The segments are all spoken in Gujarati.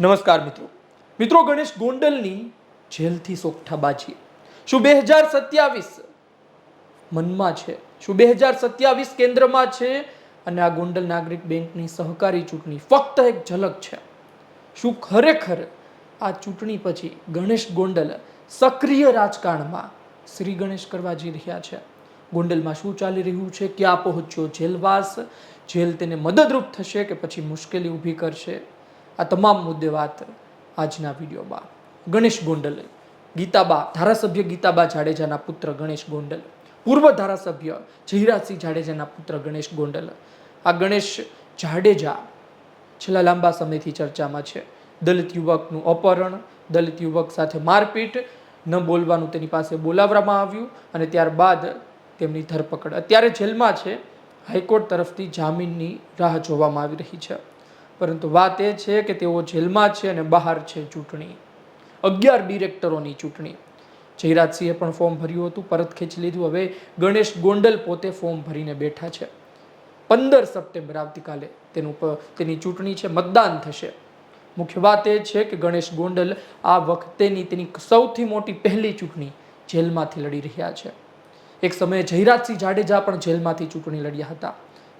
નમસ્કાર મિત્રો. મિત્રો ગણેશ ગોંડલની જેલથી સોગઠાબાજી શું બે હજાર સત્યાવીસ મનમાં છે? શું બે હજાર સત્યાવીસ કેન્દ્રમાં છે? અને આ ગોંડલ નાગરિક બેંકની સહકારી ચૂંટણી ફક્ત એક ઝલક છે. શું ખરેખર આ ચૂંટણી પછી ગણેશ ગોંડલ સક્રિય રાજકારણમાં શ્રી ગણેશ કરવા જઈ રહ્યા છે? ગોંડલમાં શું ચાલી રહ્યું છે? ક્યાં પહોંચ્યો જેલવાસ? જેલ તેને મદદરૂપ થશે કે પછી મુશ્કેલી ઊભી કરશે? આ તમામ મુદ્દે વાત આજના વિડીયોમાં. ગણેશ ગોંડલ, ગીતાબા, ધારાસભ્ય ગીતાબા જાડેજાના પુત્ર ગણેશ ગોંડલ, પૂર્વ ધારાસભ્ય જયરાજસિંહ જાડેજાના પુત્ર ગણેશ ગોંડલ. આ ગણેશ જાડેજા છેલ્લા લાંબા સમયથી ચર્ચામાં છે. દલિત યુવકનું અપહરણ, દલિત યુવક સાથે મારપીટ, ન બોલવાનું તેની પાસે બોલાવવામાં આવ્યું અને ત્યારબાદ તેમની ધરપકડ. અત્યારે જેલમાં છે. હાઈકોર્ટ તરફથી જામીનની રાહ જોવામાં આવી રહી છે. પરંતુ વાત એ છે કે તેઓ જેલમાં છે અને બહાર છે ચૂંટણી. અગિયાર ડિરેક્ટરોની ચૂંટણી. જયરાજસિંહે પણ ફોર્મ ભર્યું હતું, પરત ખેંચી લીધું. હવે ગણેશ ગોંડલ પોતે ફોર્મ ભરીને બેઠા છે. પંદર સપ્ટેમ્બર આવતીકાલે તેનું તેની ચૂંટણી છે, મતદાન થશે. મુખ્ય વાત એ છે કે ગણેશ ગોંડલ આ વખતેની તેની સૌથી મોટી પહેલી ચૂંટણી જેલમાંથી લડી રહ્યા છે. એક સમયે જયરાજસિંહ જાડેજા પણ જેલમાંથી ચૂંટણી લડ્યા હતા,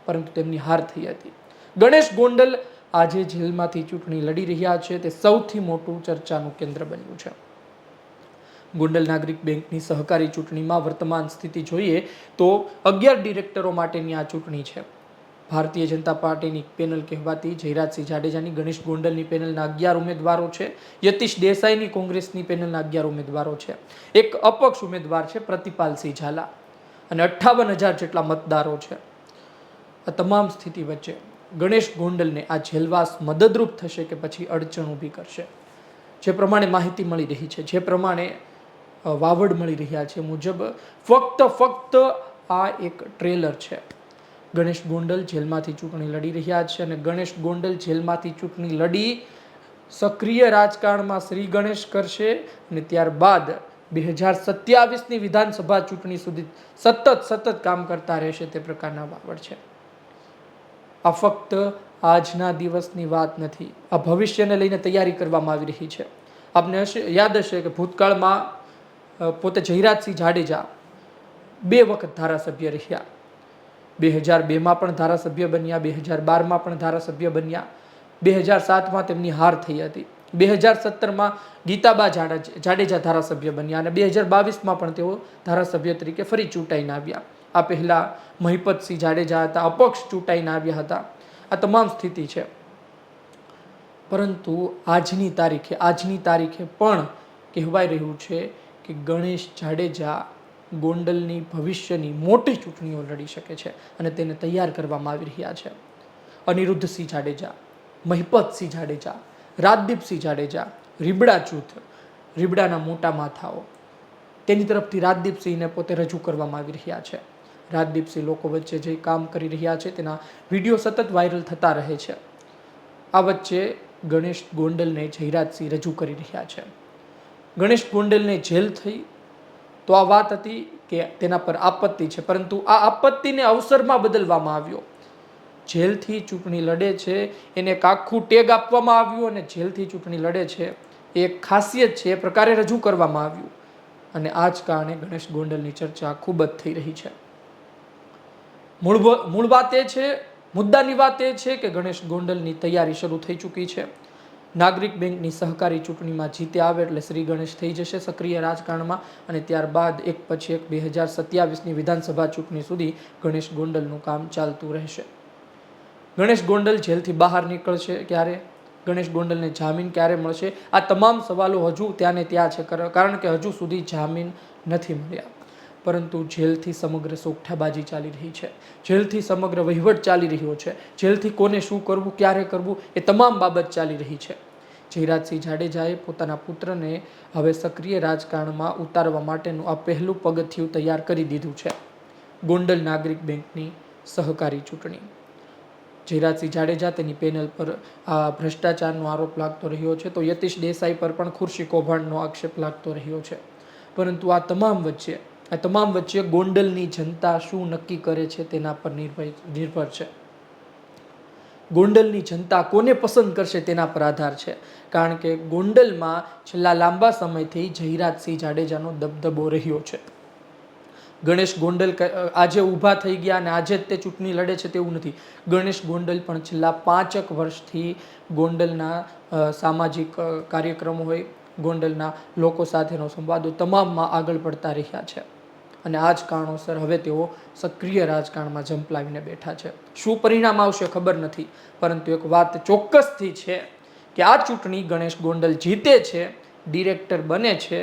પરંતુ તેમની હાર થઈ હતી. ગણેશ ગોંડલ આજે જેલમાંથી ચૂંટણી લડી રહ્યા છે. તે સૌથી મોટું ચર્ચાનું કેન્દ્ર બન્યું છે. ગોંડલ નાગરિક બેંકની સહકારી ચૂંટણીમાં વર્તમાન સ્થિતિ જોઈએ તો અગિયાર ડિરેક્ટરો માટેની આ ચૂંટણી છે. ભારતીય જનતા પાર્ટીની પેનલ કહેવાતી જયરાજસિંહ જાડેજાની, ગણેશ ગોંડલની પેનલના અગિયાર ઉમેદવારો છે. યતીશ દેસાઈની કોંગ્રેસની પેનલના અગિયાર ઉમેદવારો છે. એક અપક્ષ ઉમેદવાર છે, પ્રતિપાલસિંહ ઝાલા. અને અઠ્ઠાવન હજાર જેટલા મતદારો છે. આ તમામ સ્થિતિ વચ્ચે ગણેશ ગોંડલને આ જેલવાસ મદદરૂપ થશે કે પછી અડચણ ઊભી કરશે? જે પ્રમાણે માહિતી મળી રહી છે, જે પ્રમાણે વાવડ મળી રહ્યા છે મુજબ, ફક્ત ફક્ત આ એક ટ્રેલર છે. ગણેશ ગોંડલ જેલમાંથી ચૂંટણી લડી રહ્યા છે અને ગણેશ ગોંડલ જેલમાંથી ચૂંટણી લડી સક્રિય રાજકારણમાં શ્રી ગણેશ કરશે અને ત્યારબાદ બે હજાર સત્યાવીસની વિધાનસભા ચૂંટણી સુધી સતત સતત કામ કરતા રહેશે તે પ્રકારના વાવડ છે. આ ફક્ત આજના દિવસની વાત નથી. આ ભવિષ્યને લઈને તૈયારી કરવામાં આવી રહી છે. આપને હશે, યાદ હશે કે ભૂતકાળમાં પોતે જયરાજસિંહ જાડેજા બે વખત ધારાસભ્ય રહ્યા. બે હજાર બેમાં પણ ધારાસભ્ય બન્યા બે હજાર બારમાં પણ ધારાસભ્ય બન્યા. બે હજાર સાતમાં તેમની હાર થઈ હતી. બે હજાર સત્તરમાં ગીતાબા જાડેજા ધારાસભ્ય બન્યા અને બે હજાર બાવીસમાં પણ તેઓ ધારાસભ્ય તરીકે ફરી ચૂંટાઈને આવ્યા. આ પહેલાં મહિપતસિંહ જાડેજા હતા, અપક્ષ ચૂંટાઈને આવ્યા હતા. આ તમામ સ્થિતિ છે. પરંતુ આજની તારીખે આજની તારીખે પણ કહેવાય રહ્યું છે કે ગણેશ જાડેજા ગોંડલની ભવિષ્યની મોટી ચૂંટણીઓ લડી શકે છે અને તેને તૈયાર કરવામાં આવી રહ્યા છે. અનિરુદ્ધસિંહ જાડેજા, મહિપતસિંહ જાડેજા, રાજદીપસિંહ જાડેજા રીબડા જૂથ રીબડાના મોટા માથાઓ, તેની તરફથી રાજદીપસિંહને પોતે રજૂ કરવામાં આવી રહ્યા છે. રાજદીપસિંહ લોકો વચ્ચે જે કામ કરી રહ્યા છે, તેના વીડિયો સતત વાયરલ થતા રહે છે. આ વચ્ચે ગણેશ ગોંડલને જયરાજસિંહ રજૂ કરી રહ્યા છે. ગણેશ ગોંડલને જેલ થઈ, તો આ વાત હતી કે તેના પર આપત્તિ છે, પરંતુ આ આપત્તિને અવસરમાં બદલવામાં આવ્યો. જેલથી ચૂંટણી લડે છે, એને એક આખું ટેગ આપવામાં આવ્યું અને જેલથી ચૂંટણી લડે છે, એ ખાસિયત છે, એ પ્રકારે રજૂ કરવામાં આવ્યું. અને આ જ કારણે ગણેશ ગોંડલની ચર્ચા ખૂબ જ થઈ રહી છે. મૂળ મૂળ વાત એ છે, મુદ્દાની વાત એ છે કે ગણેશ ગોંડલની તૈયારી શરૂ થઈ ચૂકી છે. નાગરિક બેંકની સહકારી ચૂંટણીમાં જીતે આવે એટલે શ્રી ગણેશ થઈ જશે સક્રિય રાજકારણમાં અને ત્યારબાદ એક પછી એક બે હજાર સત્યાવીસની વિધાનસભા ચૂંટણી સુધી ગણેશ ગોંડલનું કામ ચાલતું રહેશે. ગણેશ ગોંડલ જેલથી બહાર નીકળશે ક્યારે? ગણેશ ગોંડલને જામીન ક્યારે મળશે? આ તમામ સવાલો હજુ ત્યાં ને ત્યાં છે, કર- કારણ કે હજુ સુધી જામીન નથી મળ્યા. પરંતુ જેલથી સમગ્ર સોગઠાબાજી ચાલી રહી છે. જેલથી સમગ્ર વહીવટ ચાલી રહ્યો છે. જેલથી કોને શું કરવું, ક્યારે કરવું, એ તમામ બાબત ચાલી રહી છે. જયરાજસિંહ જાડેજાએ પોતાના પુત્રને હવે સક્રિય રાજકારણમાં ઉતારવા માટેનું આ પહેલું પગથિયું તૈયાર કરી દીધું છે. ગોંડલ નાગરિક બેંકની સહકારી ચૂંટણી. જયરાજસિંહ જાડેજા તેની પેનલ પર આ ભ્રષ્ટાચારનો આરોપ લાગતો રહ્યો છે તો યતીશ દેસાઈ પર પણ ખુરશી કૌભાંડનો આક્ષેપ લાગતો રહ્યો છે. પરંતુ આ તમામ વચ્ચે આ તમામ વચ્ચે ગોંડલની જનતા શું નક્કી કરે છે તેના પર નિર્ભર છે. ગોંડલની જનતા કોને પસંદ કરશે તેના પર આધાર છે. કારણ કે ગોંડલમાં છેલ્લા લાંબા સમયથી જયરાજસિંહ જાડેજાનો દબદબો રહ્યો છે. ગણેશ ગોંડલ આજે ઊભા થઈ ગયા અને આજે જ તે ચૂંટણી લડે છે તેવું નથી. ગણેશ ગોંડલ પણ છેલ્લા પાંચક વર્ષથી ગોંડલના સામાજિક કાર્યક્રમો હોય, ગોંડલના લોકો સાથેનો સંવાદો તમામમાં આગળ પડતા રહ્યા છે. અને આ જ કારણોસર હવે તેઓ સક્રિય રાજકારણમાં ઝંપલાવીને બેઠા છે. શું પરિણામ આવશે ખબર નથી, પરંતુ એક વાત ચોક્કસથી છે કે આ ચૂંટણી ગણેશ ગોંડલ જીતે છે, ડિરેક્ટર બને છે,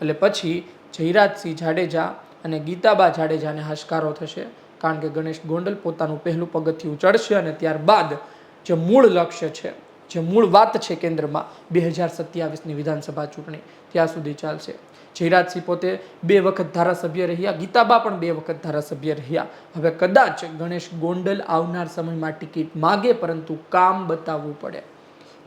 એટલે પછી જયરાજસિંહ જાડેજા અને ગીતાબા જાડેજાને હાશકારો થશે, કારણ કે ગણેશ ગોંડલ પોતાનું પહેલું પગથિયું ચડશે અને ત્યારબાદ જે મૂળ લક્ષ્ય છે. જે મૂળ વાત છે કેન્દ્રમાં બે હજાર સત્યાવીસની વિધાનસભા ચૂંટણી, ત્યાં સુધી ચાલશે. જયરાજસિંહ પોતે બે વખત ધારાસભ્ય રહ્યા, ગીતાબા પણ બે વખત ધારાસભ્ય રહ્યા. હવે કદાચ ગણેશ ગોંડલ આવનાર સમયમાં ટિકિટ માગે, પરંતુ કામ બતાવવું પડે.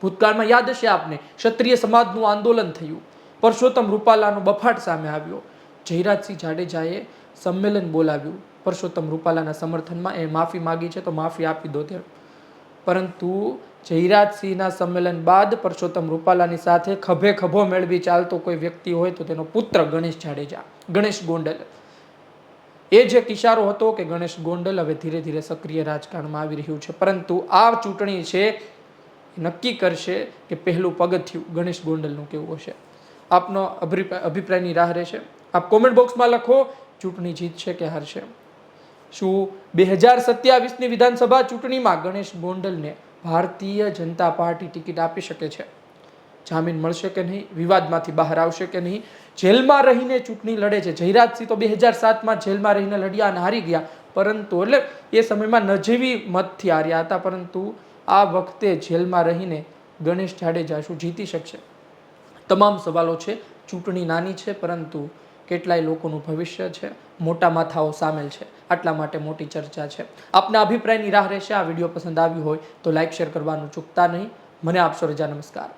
ભૂતકાળમાં યાદ હશે આપને, ક્ષત્રિય સમાજનું આંદોલન થયું. પરસોત્તમ રૂપાલાનો બફાટ સામે આવ્યો. જયરાજસિંહ જાડેજાએ સંમેલન બોલાવ્યું. પરસોત્તમ રૂપાલાના સમર્થનમાં, એ માફી માગી છે તો માફી આપી દો તે પરંતુ જયરાજસિંહના સંમેલન બાદ પરસોત્તમ રૂપાલાની સાથે ખભે ખભો મેળવી ચાલતો કોઈ વ્યક્તિ હોય તો તેનો પુત્ર ગણેશ જાડેજા, ગણેશ ગોંડલ. એ જે કિશારો હતો કે ગણેશ ગોંડલ હવે ધીરે ધીરે સક્રિય રાજકારણમાં આવી રહ્યું છે. પરંતુ આ ચૂંટણી છે નક્કી કરશે કે પહેલું પગથિયું ગણેશ ગોંડલનું કેવું હશે. આપનો અભિપ્રાય અભિપ્રાયની રાહ રહેશે. આપ કોમેન્ટ બોક્સમાં લખો, ચૂંટણી જીતશે કે હારશે. શું બે હજાર સત્યાવીસની વિધાનસભા ચૂંટણીમાં ગણેશ ગોંડલને ભારતીય જનતા પાર્ટી ટિકિટ આપી શકે છે. જામીન મળશે કે નહીં, વિવાદમાંથી બહાર આવશે કે નહીં, જેલમાં રહીને ચૂંટણી લડે છે. જયરાજસિંહ તો બે હજાર સાતમાં જેલમાં રહીને લડ્યા અને હારી ગયા. પરંતુ એટલે એ સમયમાં નજીવી મતથી હાર્યા હતા, પરંતુ આ વખતે જેલમાં રહીને ગણેશ જાડેજા શું જીતી શકશે? તમામ સવાલો છે. ચૂંટણી નાની છે, પરંતુ કેટલાય લોકોનું ભવિષ્ય છે, મોટા માથાઓ સામેલ છે, આટલા માટે મોટી ચર્ચા છે. આપના અભિપ્રાયની રાહ રહેશે, આ વીડિયો પસંદ આવ્યું હોય તો લાઈક, શેર કરવાનું ચૂકતા નહીં. મને આપશો રજા નમસ્કાર.